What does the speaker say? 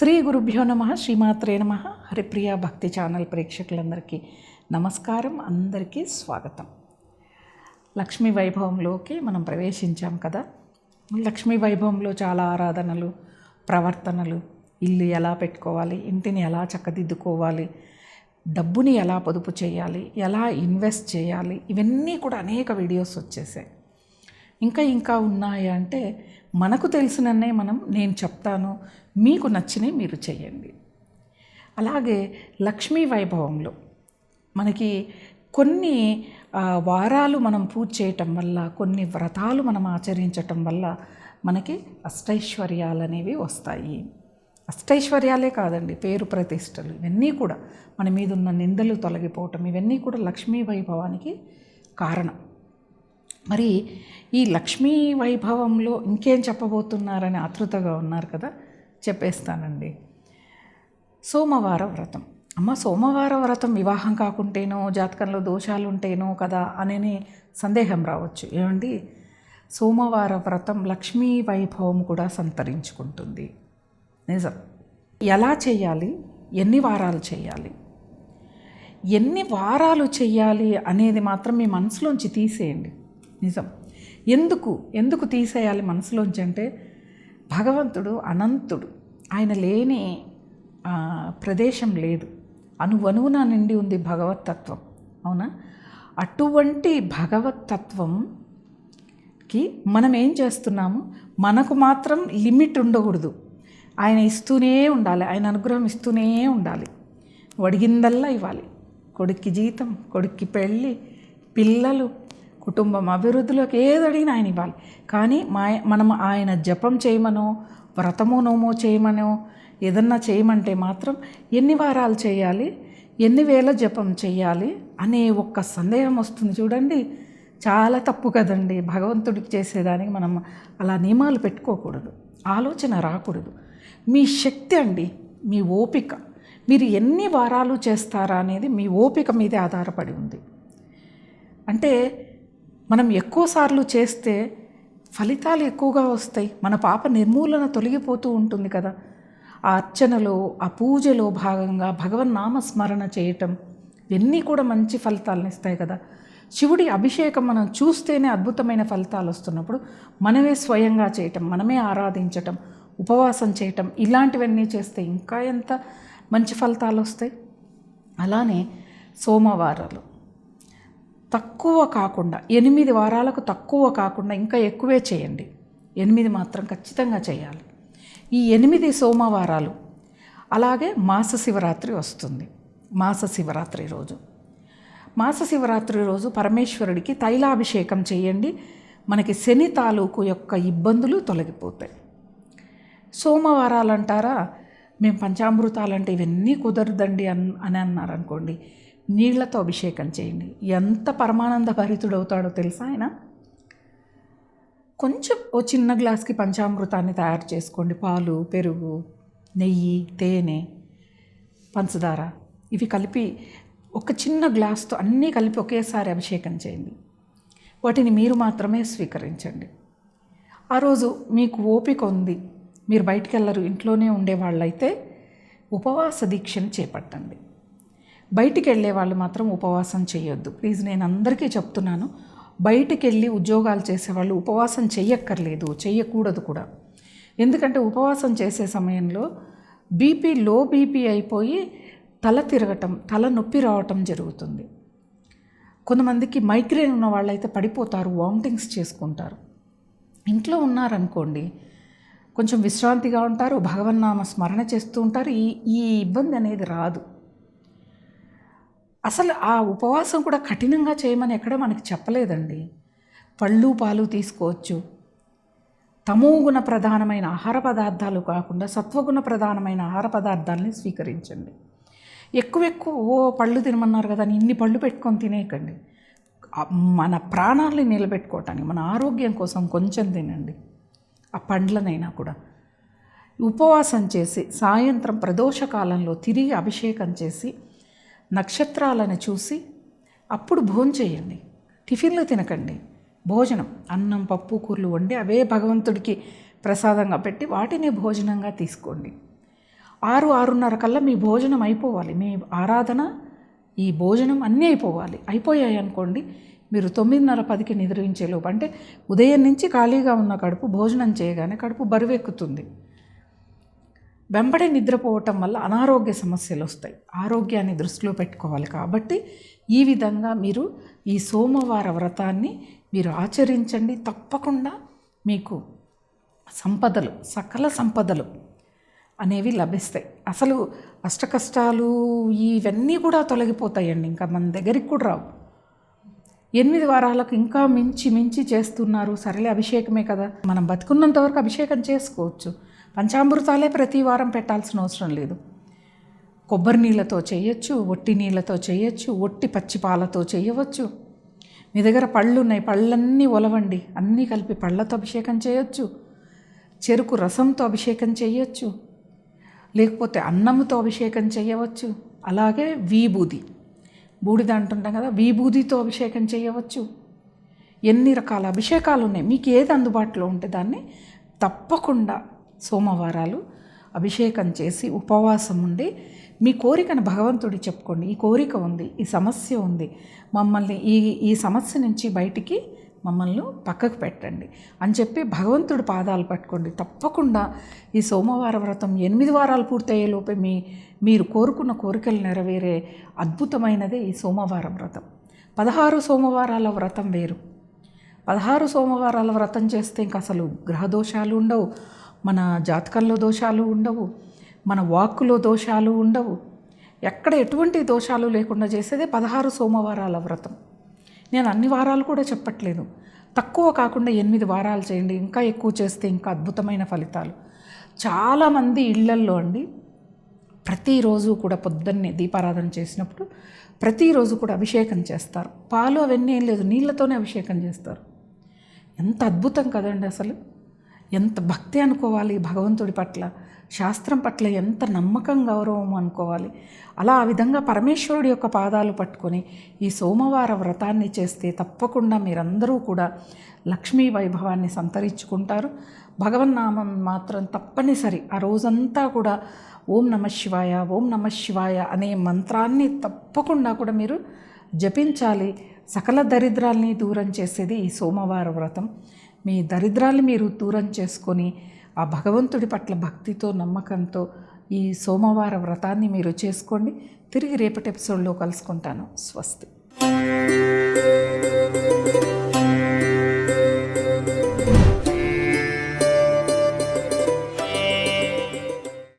శ్రీ గురుభ్యో నమ శ్రీమాత్రే నమ. హరిప్రియ భక్తి ఛానల్ ప్రేక్షకులందరికీ నమస్కారం అందరికీ స్వాగతం. లక్ష్మీ వైభవంలోకి మనం ప్రవేశించాం కదా. లక్ష్మీ వైభవంలో చాలా ఆరాధనలు ప్రవర్తనలు ఇల్లు ఎలా పెట్టుకోవాలి ఇంటిని ఎలా చక్కదిద్దుకోవాలి డబ్బుని ఎలా పొదుపు చేయాలి ఎలా ఇన్వెస్ట్ చేయాలి ఇవన్నీ కూడా అనేక వీడియోస్ వచ్చేసాయి. ఇంకా ఇంకా ఉన్నాయా అంటే మనకు తెలిసినన్నే మనం నేను చెప్తాను మీకు నచ్చినవి మీరు చేయండి అలాగే లక్ష్మీ వైభవంలో మనకి కొన్ని వారాలు మనం పూజ చేయటం వల్ల కొన్ని వ్రతాలు మనం ఆచరించటం వల్ల మనకి అష్టైశ్వర్యాలు అనేవి వస్తాయి. అష్టైశ్వర్యాలే కాదండి పేరు ప్రతిష్టలు ఇవన్నీ కూడా మన మీద ఉన్న నిందలు తొలగిపోవటం ఇవన్నీ కూడా లక్ష్మీ వైభవానికి కారణం. మరి ఈ లక్ష్మీ వైభవంలో ఇంకేం చెప్పబోతున్నారని ఆతృతగా ఉన్నారు కదా చెప్పేస్తానండి. సోమవార వ్రతం. అమ్మ సోమవార వ్రతం వివాహం కాకుంటేనో జాతకంలో దోషాలు ఉంటేనో కదా అనే సందేహం రావచ్చు. ఏమండి? సోమవార వ్రతం లక్ష్మీ వైభవం కూడా సంతరించుకుంటుంది. నిజం. ఎలా చేయాలి? ఎన్ని వారాలు చేయాలి? ఎన్ని వారాలు చేయాలి అనేది మాత్రం మీ మనసులోంచి తీసేయండి. నిజం. ఎందుకు? ఎందుకు తీసేయాలి మనసులోంచి అంటే భగవంతుడు అనంతుడు. ఆయన లేని ప్రదేశం లేదు. అనువనువున నిండి ఉంది భగవతత్వం. అవునా? అటువంటి భగవతత్వంకి మనం ఏం చేస్తున్నాము? మనకు మాత్రం లిమిట్ ఉండకూడదు. ఆయన ఇస్తూనే ఉండాలి. ఆయన అనుగ్రహం ఇస్తూనే ఉండాలి. వడిగిందల్లా ఇవ్వాలి. కొడుక్కి జీతం కొడుక్కి పెళ్ళి పిల్లలు కుటుంబం అభివృద్ధిలోకి ఏది అడిగినా ఆయన ఇవ్వాలి. కానీ మా మనం ఆయన జపం చేయమనో వ్రతమో నోమో చేయమనో ఏదన్నా చేయమంటే మాత్రం ఎన్ని వారాలు చేయాలి ఎన్ని వేల జపం చేయాలి అనే ఒక్క సందేహం వస్తుంది చూడండి. చాలా తప్పు కదండి. భగవంతుడికి చేసేదానికి మనం అలా నియమాలు పెట్టుకోకూడదు. ఆలోచన రాకూడదు. మీ శక్తి అండి మీ ఓపిక. మీరు ఎన్ని వారాలు చేస్తారా అనేది మీ ఓపిక మీదే ఆధారపడి ఉంది. అంటే మనం ఎక్కువసార్లు చేస్తే ఫలితాలు ఎక్కువగా వస్తాయి. మన పాప నిర్మూలన తొలగిపోతూ ఉంటుంది కదా. ఆ అర్చనలో ఆ పూజలో భాగంగా భగవన్ నామస్మరణ చేయటం ఇవన్నీ కూడా మంచి ఫలితాలను ఇస్తాయి కదా. శివుడి అభిషేకం మనం చూస్తేనే అద్భుతమైన ఫలితాలు వస్తున్నప్పుడు మనమే స్వయంగా చేయటం మనమే ఆరాధించటం ఉపవాసం చేయటం ఇలాంటివన్నీ చేస్తే ఇంకా ఎంత మంచి ఫలితాలు వస్తాయి. అలానే సోమవారాలు. తక్కువ కాకుండా ఎనిమిది వారాలకు తక్కువ కాకుండా ఇంకా ఎక్కువే చేయండి. ఎనిమిది మాత్రం ఖచ్చితంగా చేయాలి. ఈ ఎనిమిది సోమవారాలు అలాగే మాస శివరాత్రి వస్తుంది. మాస శివరాత్రి రోజు. మాస శివరాత్రి రోజు పరమేశ్వరుడికి తైలాభిషేకం చేయండి. మనకి శని తాలూకు యొక్క ఇబ్బందులు తొలగిపోతాయి. సోమవారాలు అంటారా మేము పంచామృతాలంటే ఇవన్నీ కుదరదండి అన్ అని అన్నారు అనుకోండి నీళ్ళతో అభిషేకం చేయండి. ఎంత పరమానంద భరితుడవుతాడో తెలుసా ఆయన? కొంచెం ఓ చిన్న గ్లాస్కి పంచామృతాన్ని తయారు చేసుకోండి. పాలు పెరుగు నెయ్యి తేనె పంచదార. ఇవి కలిపి ఒక చిన్న గ్లాస్తో అన్నీ కలిపి ఒకేసారి అభిషేకం చేయండి. వాటిని మీరు మాత్రమే స్వీకరించండి. ఆ రోజు మీకు ఓపిక ఉంది. మీరు బయటికి వెళ్ళరు. ఇంట్లోనే ఉండేవాళ్ళైతే ఉపవాస దీక్షను చేపట్టండి. బయటికి వెళ్ళే వాళ్ళు మాత్రం ఉపవాసం చేయొద్దు. ప్లీజ్ నేను అందరికీ చెప్తున్నాను. బయటికి వెళ్ళి ఉద్యోగాలు చేసేవాళ్ళు ఉపవాసం చెయ్యక్కర్లేదు చెయ్యకూడదు కూడా. ఎందుకంటే ఉపవాసం చేసే సమయంలో బీపీ లో బీపీ అయిపోయి తల తిరగటం తల నొప్పి రావటం జరుగుతుంది. కొంతమందికి మైగ్రేన్ ఉన్న వాళ్ళైతే పడిపోతారు వామిటింగ్స్ చేసుకుంటారు. ఇంట్లో ఉన్నారనుకోండి కొంచెం విశ్రాంతిగా ఉంటారు భగవన్నామ స్మరణ చేస్తూ ఉంటారు ఈ ఈ ఇబ్బంది అనేది రాదు. అసలు ఆ ఉపవాసం కూడా కఠినంగా చేయమని ఎక్కడ మనకి చెప్పలేదండి. పళ్ళు పాలు తీసుకోవచ్చు. తమోగుణ ప్రధానమైన ఆహార పదార్థాలు కాకుండా సత్వగుణ ప్రధానమైన ఆహార పదార్థాలని స్వీకరించండి. ఎక్కువ ఎక్కువ ఓ పళ్ళు తినమన్నారు కదా అని ఇన్ని పళ్ళు పెట్టుకొని తినేయకండి. మన ప్రాణాలని నిలబెట్టుకోవటానికి మన ఆరోగ్యం కోసం కొంచెం తినండి. ఆ పండ్లనైనా కూడా. ఉపవాసం చేసి సాయంత్రం ప్రదోష కాలంలో తిరిగి అభిషేకం చేసి నక్షత్రాలను చూసి అప్పుడు భోజనం చేయండి. టిఫిన్లు తినకండి. భోజనం అన్నం పప్పు కూరలు వండి అవే భగవంతుడికి ప్రసాదంగా పెట్టి వాటిని భోజనంగా తీసుకోండి. ఆరు ఆరున్నర కల్లా మీ భోజనం అయిపోవాలి. మీ ఆరాధన ఈ భోజనం అన్నీ అయిపోవాలి. అయిపోయాయి అనుకోండి మీరు తొమ్మిదిన్నర పదికి నిద్రించేలోపు అంటే ఉదయం నుంచి ఖాళీగా ఉన్న కడుపు భోజనం చేయగానే కడుపు బరువెక్కుతుంది. వెంబడే నిద్రపోవటం వల్ల అనారోగ్య సమస్యలు వస్తాయి. ఆరోగ్యాన్ని దృష్టిలో పెట్టుకోవాలి కాబట్టి ఈ విధంగా మీరు ఈ సోమవార వ్రతాన్ని మీరు ఆచరించండి. తప్పకుండా మీకు సంపదలు సకల సంపదలు అనేవి లభిస్తాయి. అసలు అష్టకష్టాలు ఇవన్నీ కూడా తొలగిపోతాయండి. ఇంకా మన దగ్గరికి కూడా రావు. ఎనిమిది వారాలకు ఇంకా మించి మించి చేస్తున్నారు. సరేలే అభిషేకమే కదా. మనం బతుకున్నంతవరకు అభిషేకం చేసుకోవచ్చు. పంచామృతాలే ప్రతి వారం పెట్టాల్సిన అవసరం లేదు. కొబ్బరి నీళ్ళతో చేయొచ్చు ఒట్టి నీళ్ళతో చేయొచ్చు ఒట్టి పచ్చి పాలతో చేయవచ్చు. మీ దగ్గర పళ్ళు ఉన్నాయి పళ్ళన్నీ ఒలవండి. అన్నీ కలిపి పళ్ళతో అభిషేకం చేయొచ్చు. చెరుకు రసంతో అభిషేకం చేయొచ్చు. లేకపోతే అన్నంతో అభిషేకం చేయవచ్చు. అలాగే వీబూది. బూడిద అంటుంటాం కదా వీబూదితో అభిషేకం చేయవచ్చు. ఎన్ని రకాల అభిషేకాలు ఉన్నాయి మీకు ఏది అందుబాటులో ఉంటే దాన్ని తప్పకుండా సోమవారాలు అభిషేకం చేసి ఉపవాసం ఉండి మీ కోరికను భగవంతుడి చెప్పుకోండి. ఈ కోరిక ఉంది ఈ సమస్య ఉంది. మమ్మల్ని ఈ ఈ సమస్య నుంచి బయటికి మమ్మల్ని పక్కకు పెట్టండి. అని చెప్పి భగవంతుడి పాదాలు పట్టుకోండి. తప్పకుండా ఈ సోమవార వ్రతం ఎనిమిది వారాలు పూర్తయ్యేలోపే మీ మీరు కోరుకున్న కోరికలు నెరవేరే అద్భుతమైనదే ఈ సోమవార వ్రతం. పదహారు సోమవారాల వ్రతం వేరు. పదహారు సోమవారాల వ్రతం చేస్తే ఇంక అసలు గ్రహదోషాలు ఉండవు. మన జాతకంలో దోషాలు ఉండవు మన వాక్కులో దోషాలు ఉండవు. ఎక్కడ ఎటువంటి దోషాలు లేకుండా చేసేదే పదహారు సోమవారాల వ్రతం. నేను అన్ని వారాలు కూడా చెప్పట్లేదు. తక్కువ కాకుండా ఎనిమిది వారాలు చేయండి ఇంకా ఎక్కువ చేస్తే ఇంకా అద్భుతమైన ఫలితాలు. చాలామంది ఇళ్ళల్లో అండి ప్రతిరోజు కూడా పొద్దున్నే దీపారాధన చేసినప్పుడు ప్రతిరోజు కూడా అభిషేకం చేస్తారు. పాలు అవన్నీ ఏం లేదు నీళ్ళతోనే అభిషేకం చేస్తారు. ఎంత అద్భుతం కదండి అసలు. ఎంత భక్తి అనుకోవాలి భగవంతుడి పట్ల శాస్త్రం పట్ల ఎంత నమ్మకం గౌరవం అనుకోవాలి. అలా ఆ విధంగా పరమేశ్వరుడి యొక్క పాదాలు పట్టుకొని ఈ సోమవార వ్రతాన్ని చేస్తే తప్పకుండా మీరందరూ కూడా లక్ష్మీ వైభవాన్ని సంతరించుకుంటారు. భగవన్నామం మాత్రం తప్పనిసరి. ఆ రోజంతా కూడా ఓం నమ శివాయ ఓం నమ శివాయ అనే మంత్రాన్ని తప్పకుండా కూడా మీరు జపించాలి. సకల దరిద్రాల్ని దూరం చేసేది ఈ సోమవార వ్రతం. మీ దరిద్రాల్ని మీరు దూరం చేసుకొని ఆ భగవంతుడి పట్ల భక్తితో నమ్మకంతో ఈ సోమవార వ్రతాన్ని మీరు చేసుకోండి. తిరిగి రేపటి ఎపిసోడ్లో కలుసుకుంటాను. స్వస్తి.